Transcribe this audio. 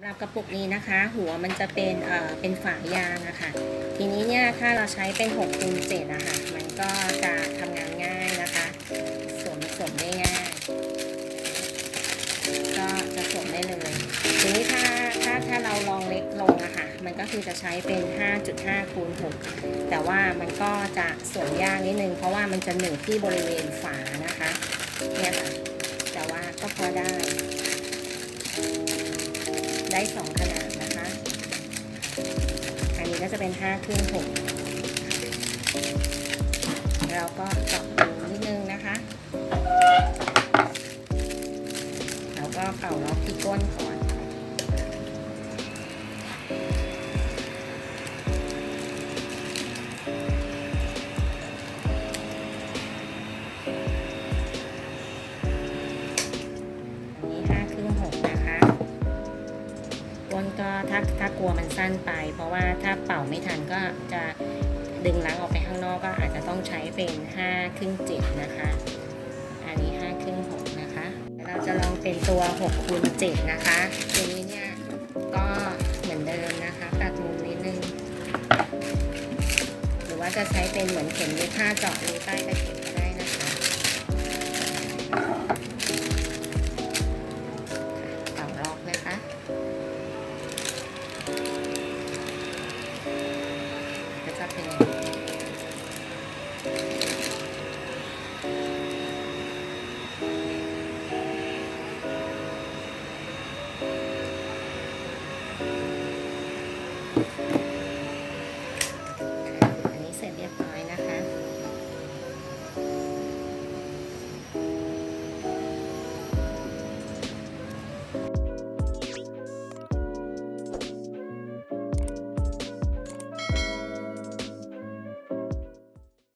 สำหรับกระปุกนี้นะคะ หัวมันจะเป็นเอ่อเป็นฝายางอะค่ะ ทีนี้เนี่ยถ้าเราใช้เป็น6คูณ7อะค่ะมันก็จะทำงานง่ายนะคะสวมสวมได้ง่าย ก็จะสวมได้เลย ทีนี้ถ้าถ้าถ้าเราลองเล็กลงอะค่ะ มันก็คือจะใช้เป็น 5.5คูณ6แต่ว่ามันก็จะสวมยากนิดนึง เพราะว่ามันจะหนึ่งที่บริเวณฝานะคะเนี่ยค่ะแต่ว่าก็พอได้ ได้สองขนาดนะคะ อันนี้ก็จะเป็น5ครึ่ง6เราก็จับดูนิดนึงนะคะ แล้วก็เป่าล็อกที่ก้นก่อน ก็ถ้าถ้ากลัวมันสั้นไป เพราะว่าถ้าเป่าไม่ทันก็จะดึงล้างออกไปข้างนอกก็อาจจะต้องใช้เป็นห้าครึ่งเจ็ดนะคะ อันนี้ห้าครึ่งหกนะคะ เราจะลองเป็นตัวหกคูณเจ็ดนะคะทีนี้เนี่ยก็เหมือนเดิมนะคะตัดมุมนิดนึง หรือว่าจะใช้เป็นเหมือนเข็มเย็บผ้าเจาะรูใต้ตะเข็บ natin.